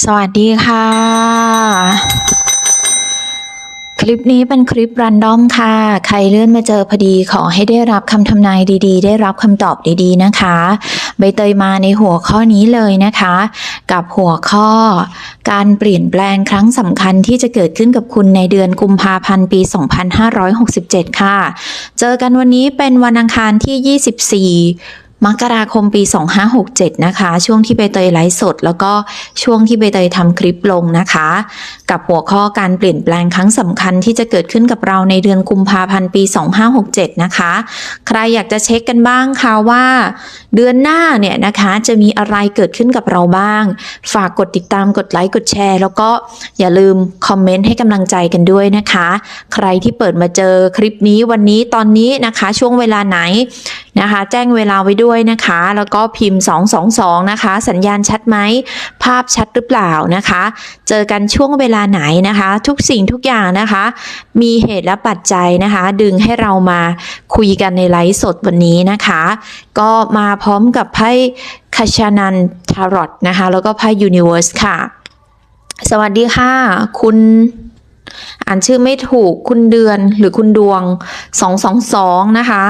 สวัสดีค่ะ คลิปนี้เป็นคลิปรันดอมค่ะ ใครเลื่อนมาเจอพอดีขอให้ได้รับคำทำนายดีๆ ได้รับคำตอบดีๆนะคะ ใบเตยมาในหัวข้อนี้เลยนะคะ กับหัวข้อ การเปลี่ยนแปลงครั้งสำคัญที่จะเกิดขึ้นกับคุณในเดือนกุมภาพันธ์ปี 2567 ค่ะ เจอกันวันนี้เป็นวันอังคารที่ 24 มกราคมปี 2567 นะคะ ช่วงที่ใบเตยไลฟ์สด แล้วก็ช่วงที่ใบเตยทำคลิปลงนะคะ กับหัวข้อการเปลี่ยนแปลงครั้งสำคัญที่จะเกิดขึ้นกับเราในเดือนกุมภาพันธ์ปี 2567 นะคะ ใครอยากจะเช็คกันบ้างคะว่า เดือนหน้าเนี่ยนะคะจะมีอะไรเกิดขึ้นกับเราบ้าง ฝากกดติดตามกดไลค์กดแชร์ แล้วก็อย่าลืมคอมเมนต์ให้กำลังใจกันด้วยนะคะ ใครที่เปิดมาเจอคลิปนี้วันนี้ตอนนี้นะคะ ช่วงเวลาไหน นะคะ แจ้งเวลาไว้ด้วยนะคะ แล้วก็พิมพ์ 222 นะคะ สัญญาณชัดไหม ภาพชัดหรือเปล่านะคะ เจอกันช่วงเวลาไหนนะคะ ทุกสิ่งทุกอย่างนะคะ มีเหตุและปัจจัยนะคะ ดึงให้เรามาคุยกันในไลฟ์สดวันนี้นะคะ ก็มาพร้อมกับไพ่คาชานันทารอตนะคะ แล้วก็ไพ่ยูนิเว r ร์สค่ะ สวัสดีค่ะ คุณอ่านชื่อไม่ถูกคุณเดือนหรือคุณดวง 222 นะคะ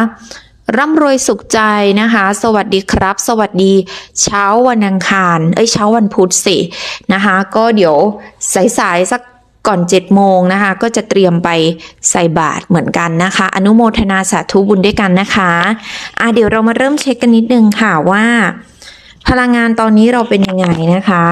ร่ำรวยสุขใจนะคะ สวัสดีครับ สวัสดี เช้าวันอังคาร เอ้ยเช้าวันพุธสินะคะ ก็เดี๋ยวสายๆสักก่อน7โมงนะคะ ก็จะเตรียมไปใส่บาตรเหมือนกันนะคะ อนุโมทนาสาธุบุญด้วยกันนะคะอะเดี๋ยวเรามาเริ่มเช็คกันนิดนึงค่ะว่า พลังงานตอนนี้เราเป็นยังไงนะคะ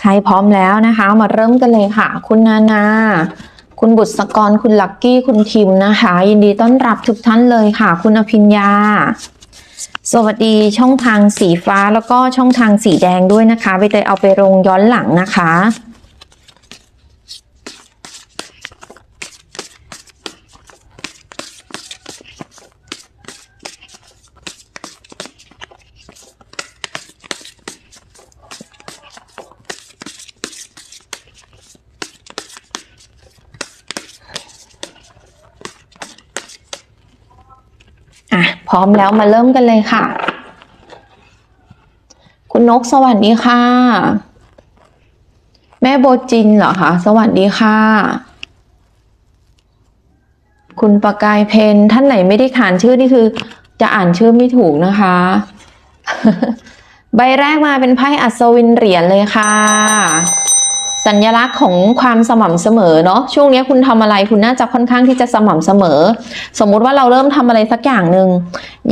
ใครพร้อมแล้วนะคะ มาเริ่มกันเลยค่ะ คุณนานา คุณบุตรสกร คุณลักกี้ คุณทิมนะคะ ยินดีต้อนรับทุกท่านเลยค่ะ คุณอภิญญา สวัสดีช่องทางสีฟ้าแล้วก็ช่องทางสีแดงด้วยนะคะ ไปเตยเอาไปลงย้อนหลังนะคะ พร้อมแล้วมาเริ่มกันเลยค่ะ คุณนกสวัสดีค่ะ แม่โบจินเหรอคะสวัสดีค่ะ คุณประกายเพนท่านไหนไม่ได้ขานชื่อนี่คือ จะอ่านชื่อไม่ถูกนะคะ ใบแรกมาเป็นไพ่อัศวินเหรียญเลยค่ะ สัญลักษณ์ของความสม่ำเสมอเนาะช่วงนี้คุณทำอะไรคุณน่าจะค่อนข้างที่จะสม่ำเสมอ สมมุติว่าเราเริ่มทำอะไรสักอย่างหนึ่ง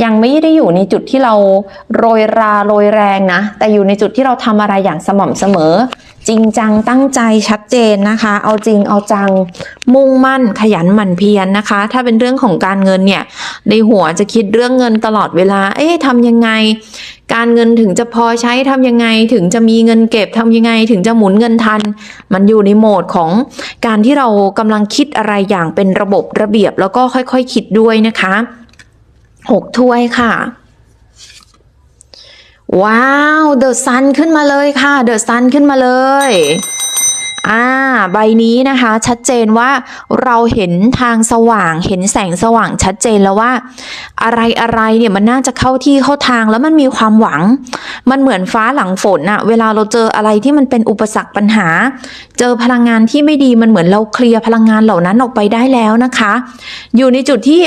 ยังไม่ได้อยู่ในจุดที่เราโรยราโรยแรงนะ แต่อยู่ในจุดที่เราทำอะไรอย่างสม่ำเสมอ จริงจังตั้งใจชัดเจนนะคะ เอาจริงเอาจังมุ่งมั่นขยันหมั่นเพียรนะคะ ถ้าเป็นเรื่องของการเงินเนี่ยในหัวจะคิดเรื่องเงินตลอดเวลา เอ๊ะทำยังไง การเงินถึงจะพอใช้ทำยังไง ถึงจะมีเงินเก็บทำยังไง ถึงจะหมุนเงินทัน มันอยู่ในโหมดของการที่เรากำลังคิดอะไรอย่างเป็นระบบระเบียบแล้วก็ค่อยๆคคิดด้วยนะคะหกถ้วยค่ะว้าวเดอะซันขึ้นมาเลยค่ะเดอะซันขึ้นมาเลย อ่า ใบนี้นะคะ ชัดเจนว่าเราเห็นทางสว่าง เห็นแสงสว่างชัดเจนแล้วว่า อะไรอะไรเนี่ยมันน่าจะเข้าที่เข้าทางแล้วมันมีความหวัง มันเหมือนฟ้าหลังฝนอะเวลาเราเจออะไรที่มันเป็นอุปสรรคปัญหา เจอพลังงานที่ไม่ดีมันเหมือนเราเคลียร์พลังงานเหล่านั้นออกไปได้แล้วนะคะ อยู่ในจุดที่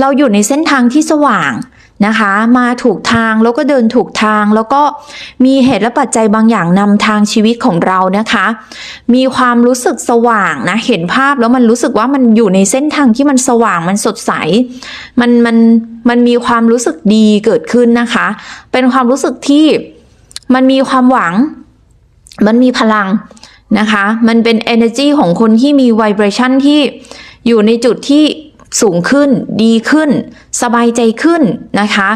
เราอยู่ในเส้นทางที่สว่าง นะคะ มาถูกทางแล้วก็เดินถูกทาง แล้วก็มีเหตุและปัจจัยบางอย่างนำทางชีวิตของเรานะคะ มีความรู้สึกสว่างนะเห็นภาพแล้วมันรู้สึกว่ามันอยู่ในเส้นทางที่มันสว่างมันสดใส มันมันมันมีความรู้สึกดีเกิดขึ้นนะคะ เป็นความรู้สึกที่มันมีความหวัง มันมีพลังนะคะ มันเป็น energy ของคนที่มี vibration ที่อยู่ในจุดที่ สูงขึ้น ดีขึ้น สบายใจขึ้นนะคะ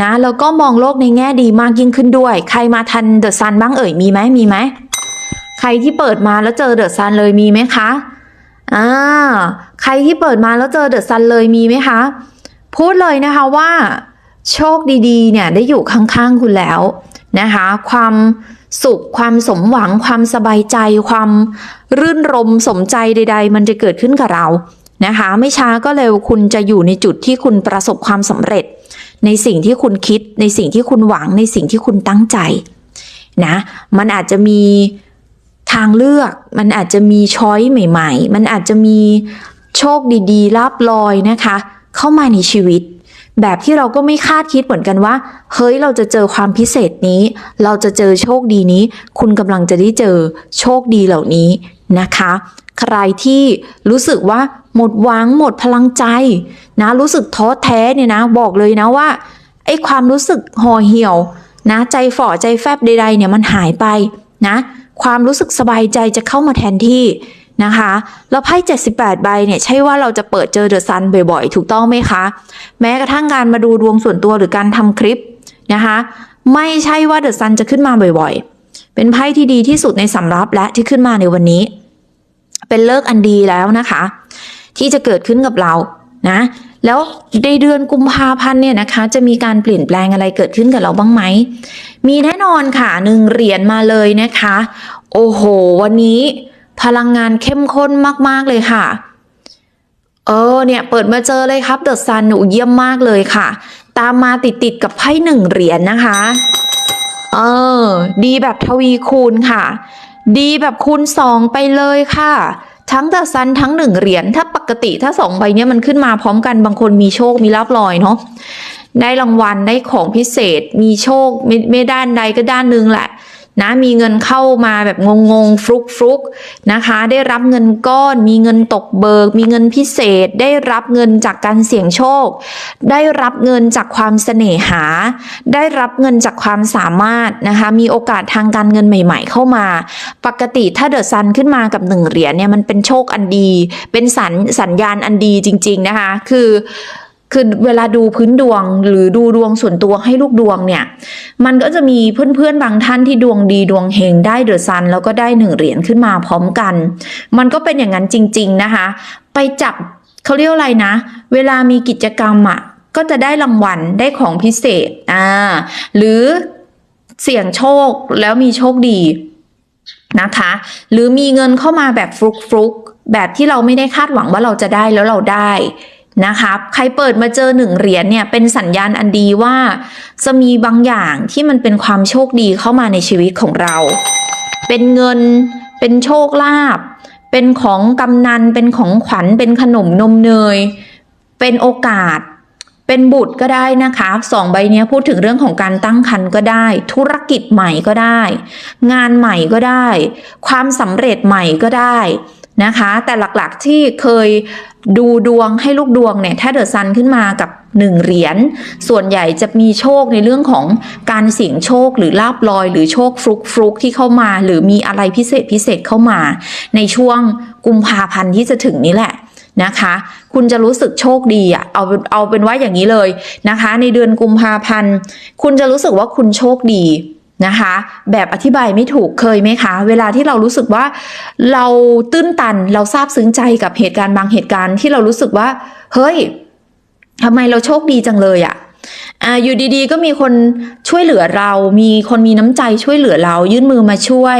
นะแล้วก็มองโลกในแง่ดีมากยิ่งขึ้นด้วย ใครมาทันเดอะซันบ้างเอ่ยมีไหมมีไหมใครที่เปิดมาแล้วเจอเดอะซันเลยมีไหมคะอ่าใครที่เปิดมาแล้วเจอเดอะซันเลยมีไหมคะ พูดเลยนะคะว่า โชคดีๆ เนี่ยได้อยู่ข้างๆคุณแล้วนะคะ ความสุขความสมหวังความสบายใจความรื่นรมสมใจใด ๆ มันจะเกิดขึ้นกับเรา นะคะ ไม่ช้าก็เร็วคุณจะอยู่ในจุดที่คุณประสบความสำเร็จ ในสิ่งที่คุณคิด ในสิ่งที่คุณหวัง ในสิ่งที่คุณตั้งใจนะ มันอาจจะมีทางเลือก มันอาจจะมีช้อยใหม่ ๆ มันอาจจะมีโชคดีๆลาบลอยนะคะ เข้ามาในชีวิต แบบที่เราก็ไม่คาดคิดเหมือนกันว่า เฮ้ยเราจะเจอความพิเศษนี้ เราจะเจอโชคดีนี้ คุณกำลังจะได้เจอโชคดีเหล่านี้นะคะ ใครที่รู้สึกว่าหมดหวังหมดพลังใจนะรู้สึกท้อแท้เนี่ยนะบอกเลยนะว่าไอ้ความรู้สึกห่อเหี่ยวนะใจฝ่อใจแฟบใดๆเนี่ยมันหายไปนะความรู้สึกสบายใจจะเข้ามาแทนที่นะคะแล้วไพ่78 ใบเนี่ยใช่ว่าเราจะเปิดเจอเดอะซันบ่อยๆ ถูกต้องไหมคะ แม้กระทั่งการมาดูดวงส่วนตัวหรือการทำคลิปนะคะไม่ใช่ว่าเดอะซันจะขึ้นมาบ่อยๆ เป็นไพ่ที่ดีที่สุดในสำรับและที่ขึ้นมาในวันนี้ เป็นเลิกอันดีแล้วนะคะ ที่จะเกิดขึ้นกับเรานะ แล้วในเดือนกุมภาพันธ์เนี่ยนะคะ จะมีการเปลี่ยนแปลงอะไรเกิดขึ้นกับเราบ้างไหม มีแน่นอนค่ะหนึ่งเหรียญมาเลยนะคะ โอ้โห วันนี้พลังงานเข้มข้นมาก ๆ เลยค่ะ เออเนี่ยเปิดมาเจอเลยครับเดอะซันหนูเยี่ยมมากเลยค่ะ ตามมาติดๆกับไพ่หนึ่งเหรียญนะคะ เออ ดีแบบทวีคูณค่ะ ดีแบบคูณสองไปเลยค่ะ ทั้งเดอะซันทั้งหนึ่งเหรียญถ้าปกติถ้าสองใบเนี้ยมันขึ้นมาพร้อมกันบางคนมีโชคมีลาบลอยเนาะได้รางวัลได้ของพิเศษมีโชคไม่ไม่ด้านใดก็ด้านหนึงแหละ นะมีเงินเข้ามาแบบงงๆฟลุกฟลุกนะคะ ได้รับเงินก้อน มีเงินตกเบิก มีเงินพิเศษ ได้รับเงินจากการเสี่ยงโชค ได้รับเงินจากความเสน่หา ได้รับเงินจากความสามารถนะคะ มีโอกาสทางการเงินใหม่ ๆ เข้ามา ปกติถ้าเดอะซันขึ้นมากับหนึ่งเหรียญเนี่ยมันเป็นโชคอันดี เป็นสัญสัญญาณอันดีจริง ๆนะคะ คือ คือเวลาดูพื้นดวงหรือดูดวงส่วนตัวให้ลูกดวงเนี่ย มันก็จะมีเพื่อนๆบางท่านที่ดวงดีดวงเฮงได้เดอะซัน แล้วก็ได้หนึ่งเหรียญขึ้นมาพร้อมกัน มันก็เป็นอย่างนั้นจริง ๆนะคะ ไปจับเขาเรียกอะไรนะ เวลามีกิจกรรมอะก็จะได้รางวัลได้ของพิเศษอ่าหรือเสี่ยงโชคแล้วมีโชคดีนะคะ หรือมีเงินเข้ามาแบบฟลุกฟลุกๆแบบที่เราไม่ได้คาดหวังว่าเราจะได้แล้วเราได้ นะคะใครเปิดมาเจอหนึ่งเหรียญเนี่ยเป็นสัญญาณอันดีว่า จะมีบางอย่างที่มันเป็นความโชคดีเข้ามาในชีวิตของเรา เป็นเงิน เป็นโชคลาภเป็นของกำนัน เป็นของขวัญ เป็นขนมนมเนย เป็นโอกาส เป็นบุตรก็ได้นะคะสองใบนี้พูดถึงเรื่องของการตั้งครรภ์ก็ได้ ธุรกิจใหม่ก็ได้ งานใหม่ก็ได้ ความสำเร็จใหม่ก็ได้ นะคะ แต่หลักๆที่เคยดูดวงให้ลูกดวงเนี่ยถ้าเดอะซันขึ้นมากับหนึ่งเหรียญส่วนใหญ่จะมีโชคในเรื่องของการเสี่ยงโชคหรือลาบลอย หรือโชคฟลุกฟลุกที่เข้ามา หรือมีอะไรพิเศษพิเศษเข้ามา ในช่วงกุมภาพันธ์ที่จะถึงนี้แหละนะคะ คุณจะรู้สึกโชคดีอะเอาเอาเป็นว่าอย่างนี้เลยนะคะ ในเดือนกุมภาพันธ์ คุณจะรู้สึกว่าคุณโชคดี นะคะ แบบอธิบายไม่ถูกเคยไหมคะ เวลาที่เรารู้สึกว่า เราตื้นตันเราซาบซึ้งใจกับเหตุการณ์บางเหตุการณ์ที่เรารู้สึกว่า เฮ้ยทำไมเราโชคดีจังเลยอะอ่าอยู่ดีๆ ก็มีคนช่วยเหลือเรา มีคนมีน้ำใจช่วยเหลือเรา ยื่นมือมาช่วย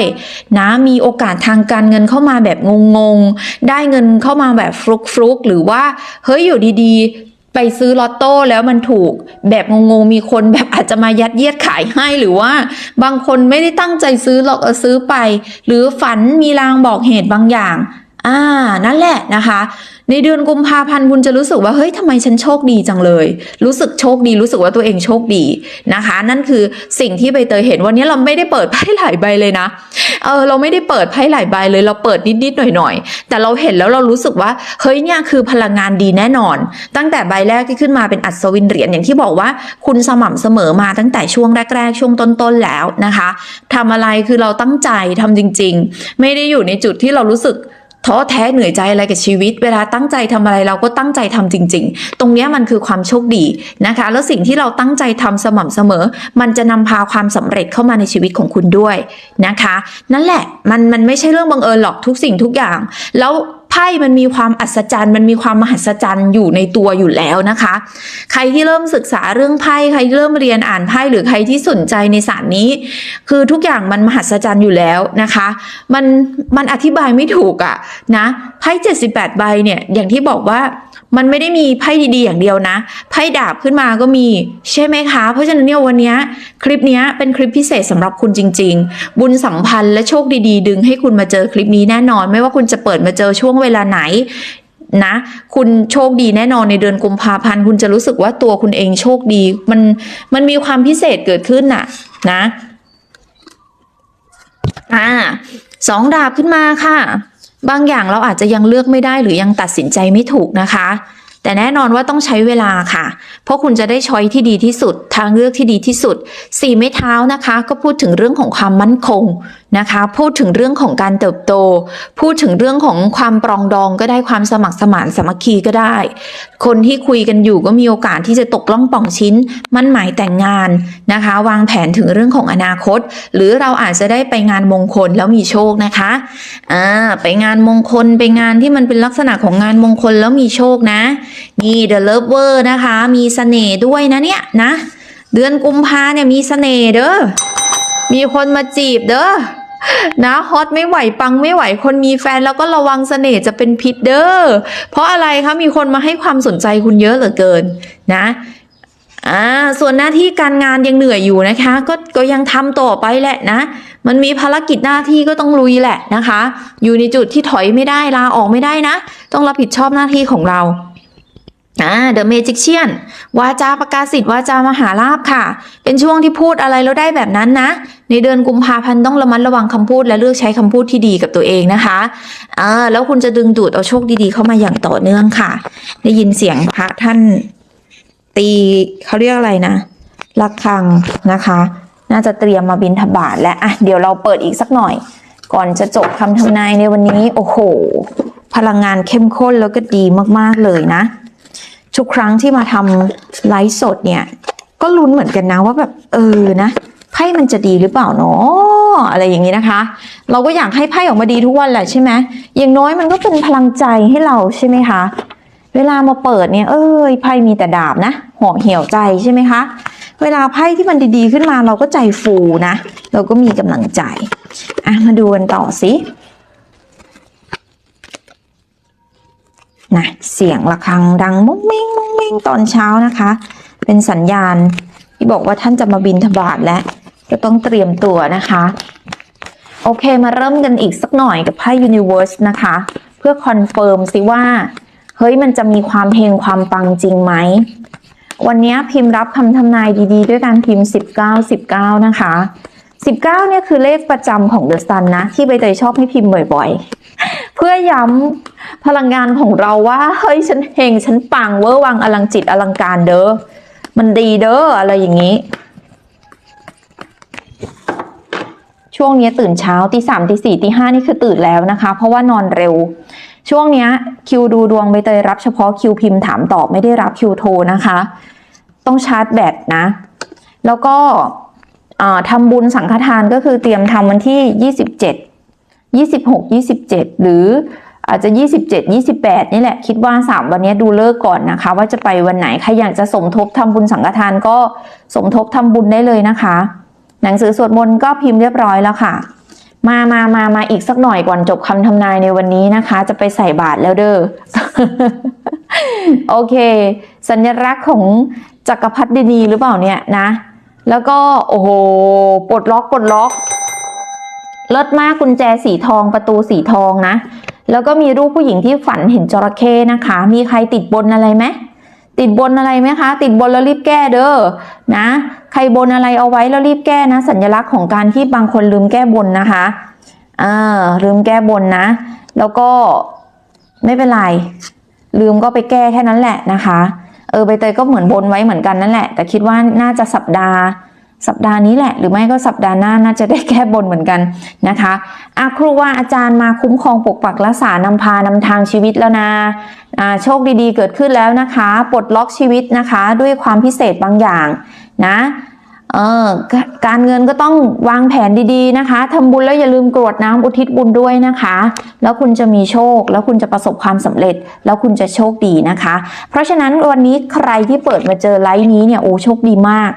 นะ มีโอกาสทางการเงินเข้ามาแบบงงๆ ได้เงินเข้ามาแบบฟลุกฟลุกๆหรือว่า เฮ้ย อยู่ดีๆ ไปซื้อลอตโต้แล้วมันถูก แบบงงๆมีคนแบบอาจจะมายัดเยียดขายให้หรือว่า บางคนไม่ได้ตั้งใจซื้อหรอกซื้อไป หรือฝันมีลางบอกเหตุบางอย่าง อ่า นั่นแหละนะคะ ในเดือนกุมภาพันธ์คุณจะรู้สึกว่าเฮ้ยทำไมฉันโชคดีจังเลย รู้สึกโชคดี รู้สึกว่าตัวเองโชคดีนะคะ นั่นคือสิ่งที่ใบเตยเห็นวันนี้เราไม่ได้เปิดไพ่หลายใบเลยนะเออเราไม่ได้เปิดไพ่หลายใบเลยเราเปิดนิดๆหน่อยๆแต่เราเห็นแล้วเรารู้สึกว่าเฮ้ยเนี่ยคือพลังงานดีแน่นอน ตั้งแต่ใบแรกที่ขึ้นมาเป็นอัศวินเหรียญอย่างที่บอกว่า คุณสม่ำเสมอมาตั้งแต่ช่วงแรก ๆ ช่วงต้นๆแล้วนะคะทำอะไรคือเราตั้งใจทำจริง ๆ ไม่ได้อยู่ในจุดที่เรารู้สึก ท้อแท้เหนื่อยใจอะไรกับชีวิต เวลาตั้งใจทำอะไรเราก็ตั้งใจทำจริง ๆ ตรงนี้มันคือความโชคดีนะคะ แล้วสิ่งที่เราตั้งใจทำสม่ำเสมอ มันจะนำพาความสำเร็จเข้ามาในชีวิตของคุณด้วยนะคะ นั่นแหละมันมันไม่ใช่เรื่องบังเอิญหรอกทุกสิ่งทุกอย่าง แล้ว ไพ่มันมีความอัศจรรย์ มันมีความมหัศจรรย์อยู่ในตัวอยู่แล้วนะคะ ใครที่เริ่มศึกษาเรื่องไพ่ใครที่เริ่มเรียนอ่านไพ่หรือใครที่สนใจในศาสตร์นี้ คือทุกอย่างมันมหัศจรรย์อยู่แล้วนะคะ มันมันอธิบายไม่ถูกอะนะไพ่78ใบเนี่ยอย่างที่บอกว่า มันไม่ได้มีไพ่ดีๆอย่างเดียวนะ ไพ่ดาบขึ้นมาก็มีใช่ไหมคะ เพราะฉะนั้นเนี่ยวันนี้คลิปนี้เป็นคลิปพิเศษสำหรับคุณจริง ๆ บุญสัมพันธ์และโชคดีๆ ดึงให้คุณมาเจอคลิปนี้แน่นอน ไม่ว่าคุณจะเปิดมาเจอช่วงเวลาไหนนะคุณโชคดีแน่นอนในเดือนกุมภาพันธ์คุณจะรู้สึกว่าตัวคุณเองโชคดีมันมันมีความพิเศษเกิดขึ้นน่ะนะอ่าสองดาบขึ้นมาค่ะ บางอย่างเราอาจจะยังเลือกไม่ได้หรือยังตัดสินใจไม่ถูกนะคะ แต่แน่นอนว่าต้องใช้เวลาค่ะ เพราะคุณจะได้ช้อยที่ดีที่สุด ทางเลือกที่ดีที่สุดสี่ไม้เท้านะคะ ก็พูดถึงเรื่องของความมั่นคง นะคะ พูดถึงเรื่องของการเติบโต พูดถึงเรื่องของความปรองดองก็ได้ความสมัครสมานสามัคคีก็ได้ คนที่คุยกันอยู่ก็มีโอกาสที่จะตกล่องป่องชิ้น มั่นหมายแต่งงานนะคะ วางแผนถึงเรื่องของอนาคต หรือเราอาจจะได้ไปงานมงคลแล้วมีโชคนะคะอ่าไปงานมงคลไปงานที่มันเป็นลักษณะของงานมงคลแล้วมีโชคนะ นี่ The Lover นะคะ มีเสน่ห์ด้วยนะเนี่ยนะ เดือนกุมภาเนี่ยมีเสน่ห์เด้อมีคนมาจีบเด้อ นะฮอตไม่ไหวปังไม่ไหวคนมีแฟนแล้วก็ระวังเสน่ห์จะเป็นพิษเด้อเพราะอะไรคะมีคนมาให้ความสนใจคุณเยอะเหลือเกินนะอ่าส่วนหน้าที่การงานยังเหนื่อยอยู่นะคะ ก็ก็ยังทำต่อไปแหละนะ มันมีภารกิจหน้าที่ก็ต้องลุยแหละนะคะ อยู่ในจุดที่ถอยไม่ได้ลาออกไม่ได้นะ ต้องรับผิดชอบหน้าที่ของเราอ่า The Magician วาจาประกาศสิทธิ์วาจามหาลาภค่ะ เป็นช่วงที่พูดอะไรแล้วได้แบบนั้นนะ ในเดือนกุมภาพันธ์ต้องระมัดระวังคำพูดและเลือกใช้คำพูดที่ดีกับตัวเองนะคะอ่าแล้วคุณจะดึงดูดเอาโชคดีๆเข้ามาอย่างต่อเนื่องค่ะ ได้ยินเสียงพระท่าน ตีเขาเรียกอะไรนะระฆังนะคะ น่าจะเตรียมมาบินทบาทและอะเดี๋ยวเราเปิดอีกสักหน่อย ก่อนจะจบคำทำนายในวันนี้ โอ้โห พลังงานเข้มข้นแล้วก็ดีมากๆเลยนะ ทุกครั้งที่มาทำไลฟ์สดเนี่ย ก็ลุ้นเหมือนกันนะว่าแบบเออนะ ไพ่มันจะดีหรือเปล่าเนาะอะไรอย่างนี้นะคะ เราก็อยากให้ไพ่ออกมาดีทุกวันแหละใช่ไหมอย่างน้อยมันก็เป็นพลังใจให้เราใช่ไหมคะ เวลามาเปิดเนี่ย เอ้ยไพ่มีแต่ดาบนะห่อเหี่ยวใจใช่ไหมคะ เวลาไพ่ที่มันดีๆขึ้นมาเราก็ใจฟูนะเราก็มีกำลังใจอะมาดูกันต่อสินะเสียงะระฆังดังมุ้งมิ้งมุ้งมิ้งตอนเช้านะคะ เป็นสัญญาณที่บอกว่าท่านจะมาบินทบาทแล้ว ก็ต้องเตรียมตัวนะคะ โอเคมาเริ่มกันอีกสักหน่อยกับไพ่ Universe นะคะ เพื่อคอนเฟิร์มสิว่า เฮ้ยมันจะมีความเฮงความปังจริงไหม วันนี้พิมพ์รับคำทำนายดีๆ ด้วยการพิมพ์ 19 19 นะคะ 19เนี่ยคือเลขประจำของเดอะซันนะ ที่ใบเตยชอบให้พิมพ์บ่อยๆ เพื่อย้ำพลังงานของเราว่า เฮ้ยฉันเฮงฉันปังเวอร์วังอลังจิตอลังการเด้อมันดีเด้ออะไรอย่างนี้ ช่วงนี้ตื่นเช้าตีสามตีสี่ตีห้านี่คือตื่นแล้วนะคะ เพราะว่านอนเร็ว ช่วงนี้คิวดูดวงใบเตยรับเฉพาะคิวพิมพ์ถามตอบไม่ได้รับคิวโทรนะคะ ต้องชาร์จแบตนะ แล้วก็ทำบุญสังฆทานก็คือเตรียมทำวันที่ 27 26 27 หรืออาจจะ 27 28 นี่แหละ คิดว่า 3 วันนี้ดูเลิกก่อนนะคะ ว่าจะไปวันไหน ใครอยากจะสมทบทำบุญสังฆทานก็สมทบทำบุญได้เลยนะคะ หนังสือสวดมนต์ก็พิมพ์เรียบร้อยแล้วค่ะ มามามามาอีกสักหน่อยก่อนจบคำทำนายในวันนี้นะคะ จะไปใส่บาตรแล้วเด้อ โอเค สัญลักษณ์ของจักรพรรดินีหรือเปล่าเนี่ยนะ แล้วก็โอ้โหปลดล็อกปลดล็อกเลิศมากกุญแจสีทองประตูสีทองนะ แล้วก็มีรูปผู้หญิงที่ฝันเห็นจระเข้นะคะ มีใครติดบนอะไรไหม ติดบนอะไรไหมคะ ติดบนแล้วรีบแก้เด้อนะ ใครบนอะไรเอาไว้แล้วรีบแก้นะ สัญลักษณ์ของการที่บางคนลืมแก้บนนะคะอ่าลืมแก้บนนะ แล้วก็ไม่เป็นไรลืมก็ไปแก้แค่นั้นแหละนะคะ เออใบเตยก็เหมือนบนไว้เหมือนกันนั่นแหละ แต่คิดว่าน่าจะสัปดาห์ สัปดาห์นี้แหละ หรือไม่ก็สัปดาห์หน้าน่าจะได้แก้บนเหมือนกันนะคะอาครูว่าอาจารย์มาคุ้มครองปกปักรักษานำพานำทางชีวิตแล้วนะโชคดีๆ เกิดขึ้นแล้วนะคะ ปลดล็อกชีวิตนะคะ ด้วยความพิเศษบางอย่างนะเออกการเงินก็ต้องวางแผนดีๆนะคะทำบุญแล้วอย่าลืมกรวดน้ำอุทิศบุญด้วยนะคะ แล้วคุณจะมีโชค แล้วคุณจะประสบความสำเร็จ แล้วคุณจะโชคดีนะคะ เพราะฉะนั้นวันนี้ใครที่เปิดมาเจอไลฟ์นี้เนี่ยโอ้โชคดีมาก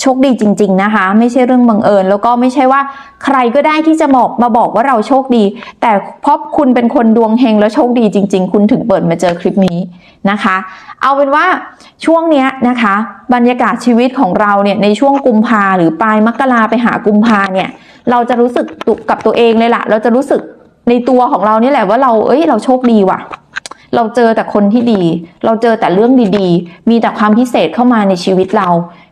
โชคดีจริง ๆนะคะ ไม่ใช่เรื่องบังเอิญ แล้วก็ไม่ใช่ว่าใครก็ได้ที่จะบอกมาบอกว่าเราโชคดี แต่เพราะคุณเป็นคนดวงเฮงแล้วโชคดีจริง ๆ คุณถึงเปิดมาเจอคลิปนี้นะคะ เอาเป็นว่าช่วงเนี้ยนะคะ บรรยากาศชีวิตของเราเนี่ยในช่วงกุมภาหรือปลายมกราไปหากุมภาเนี่ยเราจะรู้สึกตุกกับตัวเองเลยล่ะ เราจะรู้สึกในตัวของเรานี่แหละว่าเราเอ้ยเราโชคดีว่ะเราเจอแต่คนที่ดี เราเจอแต่เรื่องดีๆ มีแต่ความพิเศษเข้ามาในชีวิตเรา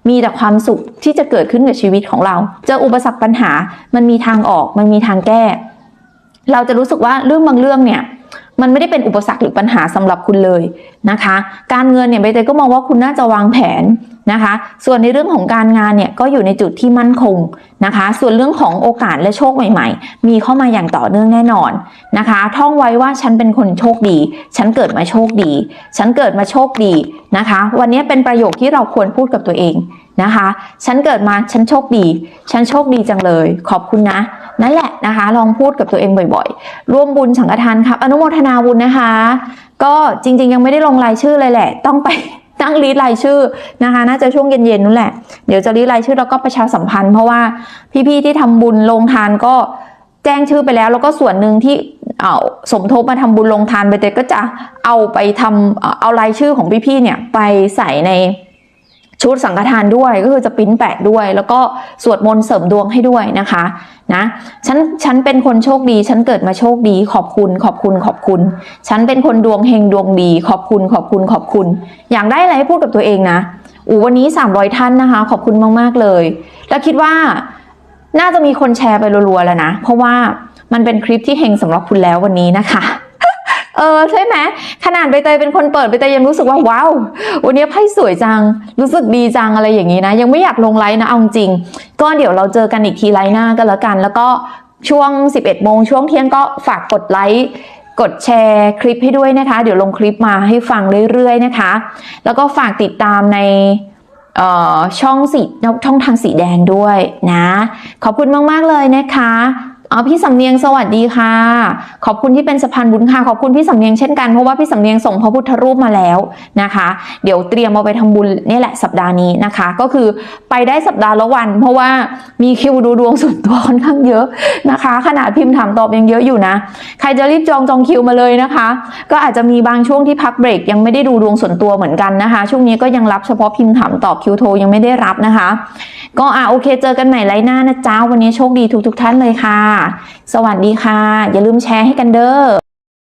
มีแต่ความสุขที่จะเกิดขึ้นกับชีวิตของเรา เจออุปสรรคปัญหา มันมีทางออก มันมีทางแก้ เราจะรู้สึกว่าเรื่องบางเรื่องเนี่ย มันไม่ได้เป็นอุปสรรคหรือปัญหาสำหรับคุณเลยนะคะ การเงินเนี่ยใบเตยก็มองว่าคุณน่าจะวางแผน นะคะ ส่วนในเรื่องของการงานเนี่ยก็อยู่ในจุดที่มั่นคงนะคะ ส่วนเรื่องของโอกาสและโชคใหม่ๆ มีเข้ามาอย่างต่อเนื่องแน่นอนนะคะ ท่องไว้ว่าฉันเป็นคนโชคดี ฉันเกิดมาโชคดี ฉันเกิดมาโชคดีนะคะ วันนี้เป็นประโยคที่เราควรพูดกับตัวเองนะคะ ฉันเกิดมาฉันโชคดี ฉันโชคดีจังเลย ขอบคุณนะ นั่นแหละนะคะ ลองพูดกับตัวเองบ่อยๆ ร่วมบุญสังฆทานครับ อนุโมทนาบุญนะคะ ก็จริงๆ ยังไม่ได้ลงรายชื่อเลยแหละ ต้องไป ตั้งรีดรายชื่อนะคะ น่าจะช่วงเย็นๆนู่นแหละ เดี๋ยวจะรีดรายชื่อแล้วก็ประชาสัมพันธ์ เพราะว่าพี่ๆที่ทำบุญลงทานก็แจ้งชื่อไปแล้วแล้วก็ส่วนหนึ่งที่เอาสมทบมาทำบุญลงทานไปเต็ก็จะเอาไปทำเอาเอารายชื่อของพี่ๆเนี่ยไปใส่ใน ชุดสังฆทานด้วยก็คือจะปิ้นแปะด้วย แล้วก็สวดมนต์เสริมดวงให้ด้วยนะคะนะฉันฉันเป็นคนโชคดี ฉันเกิดมาโชคดีขอบคุณขอบคุณขอบคุณ ฉันเป็นคนดวงเฮงดวงดี ขอบคุณขอบคุณขอบคุณ อยากได้อะไรให้พูดกับตัวเองนะอูวันนี้ 300 ท่านนะคะ ขอบคุณมาก ๆ เลย แล้วคิดว่าน่าจะมีคนแชร์ไปรัวๆแล้วนะ เพราะว่ามันเป็นคลิปที่เฮงสำหรับคุณแล้ววันนี้นะคะ เออใช่ไหมขนาดใบเตยเป็นคนเปิดใบเตยยังรู้สึกว่าว้าววันนี้ไพ่สวยจัง รู้สึกดีจังอะไรอย่างนี้นะ ยังไม่อยากลงไลฟ์นะเอาจริง ก็เดี๋ยวเราเจอกันอีกทีไลฟ์หน้าก็แล้วกัน แล้วก็ช่วง 11โมงช่วงเที่ยงก็ฝากกดไลค์กดแชร์คลิปให้ด้วยนะคะ เดี๋ยวลงคลิปมาให้ฟังเรื่อยๆนะคะ แล้วก็ฝากติดตามในช่องสีช่องทางสีแดงด้วยนะ ขอบคุณมาก ๆ เลยนะคะ อ๋อพี่สำเนียงสวัสดีค่ะ ขอบคุณที่เป็นสะพานบุญค่ะ ขอบคุณพี่สำเนียงเช่นกันเพราะว่าพี่สำเนียงส่งพระพุทธรูปมาแล้วนะคะ เดี๋ยวเตรียมเอาไปทำบุญนี่แหละสัปดาห์นี้นะคะ ก็คือไปได้สัปดาห์ละวัน เพราะว่ามีคิวดูดวงส่วนตัวค่อนข้างเยอะนะคะ ขนาดพิมพ์ถามตอบยังเยอะอยู่นะ ใครจะรีบจองจองคิวมาเลยนะคะ ก็อาจจะมีบางช่วงที่พักเบรกยังไม่ได้ดูดวงส่วนตัวเหมือนกันนะคะ ช่วงนี้ก็ยังรับเฉพาะพิมพ์ถามตอบคิวโทรยังไม่ได้รับนะคะ ก็อะโอเคเจอกันใหม่ไลฟ์หน้านะจ๊ะวันนี้โชคดีทุกๆท่านเลยค่ะสวัสดีค่ะ อย่าลืมแชร์ให้กันเด้อ